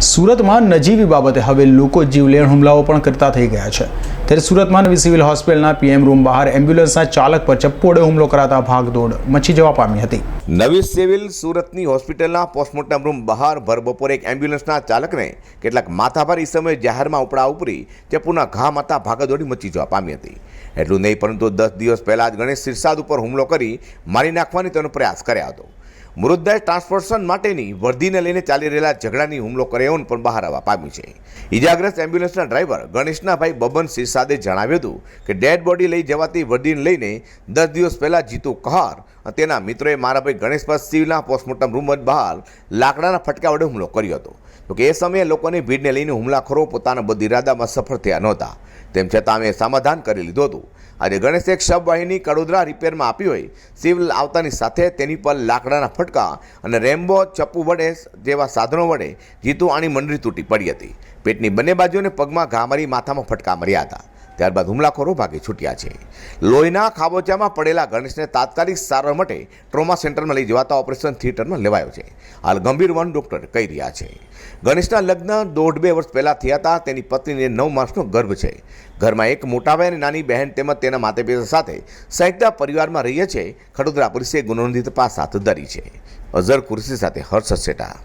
સુરતમાં નજીવી બાબતે હવે લોકો જીવલેણ હુમલાઓ પણ કરતા થઈ ગયા છે. ત્યારે સુરતમાં નવી સિવિલ હોસ્પિટલના પીએમ રૂમ બહાર એમ્બ્યુલન્સના ચાલક પર ચપ્પોડે હુમલો કરાતા ભાગદોડ મચી જવા પામી હતી. નવી સિવિલ સુરતની હોસ્પિટલના પોસ્ટમોર્ટમ રૂમ બહાર ભર બપોરે એક એમ્બ્યુલન્સના ચાલકને કેટલાક માથાભારી સમયે જાહેરમાં ઉપડા ઉપરી ચપ્પુના ઘા માતા ભાગદોડી મચી જવા પામી હતી. એટલું નહીં, પરંતુ દસ દિવસ પહેલાં જ ગણેશ સિરસાદ ઉપર હુમલો કરી મારી નાખવાની તેનો પ્રયાસ કર્યા હતો. મૃતદેહ ટ્રાન્સપોર્ટેશન માટેની વર્દીને લઈને ચાલી રહેલા ઝઘડાની હુમલો કર્યો પણ બહાર આવવા પામ્યું છે. ઇજાગ્રસ્ત એમ્બ્યુલન્સના ડ્રાઈવર ગણેશના ભાઈ બબન સિરસાદે જણાવ્યું હતું કે ડેડ બોડી લઈ જવાતી વર્દીને લઈને દસ દિવસ પહેલાં જીતુ કહાર તેના મિત્રોએ મારા ભાઈ ગણેશ પર સિવિલના પોસ્ટમોર્ટમ રૂમ બહાર લાકડાના ફટકા વડે હુમલો કર્યો હતો. તો કે એ સમયે લોકોની ભીડને લઈને હુમલાખોરો પોતાના બધી ઇરાદામાં સફળ થયા નહોતા. તેમ છતાં અમે સમાધાન કરી લીધું હતું. આજે ગણેશ એક શબવાહિની કડોદરા રિપેરમાં આપી હોય, સિવિલ આવતાની સાથે તેની પર લાકડાના ફટકા અને રેમ્બો, ચપ્પુ વડે જેવા સાધનો વડે જીતુ આણી મંડળી તૂટી પડી હતી. પેટની બંને બાજુને પગમાં ઘા મારી માથામાં ફટકા માર્યા હતા. ત્યારબાદ હુમલાખોરો ભાગી છૂટ્યા છે. લોહીના ખાબોચામાં પડેલા ગણેશને તાત્કાલિક સારવાર માટે ટ્રોમા સેન્ટરમાં લઈ જવાતા ઓપરેશન થિયેટરમાં લેવાયો છે. હાલ ગંભીર વન ડોક્ટર કહી રહ્યા છે. ગણેશના લગ્ન દોઢ બે વર્ષ પહેલાં થયા હતા. તેની પત્નીને નવ માસનો ગર્ભ છે. ઘરમાં એક મોટા ભાઈ અને નાની બહેન તેમજ તેના માતા પિતા સાથે સંયુક્ત પરિવારમાં રહીએ છે ખડોદરા પોલીસે ગુનો નોંધી તપાસ હાથ ધરી છે. અઝર કુર્સી સાથે હર્ષ સેટા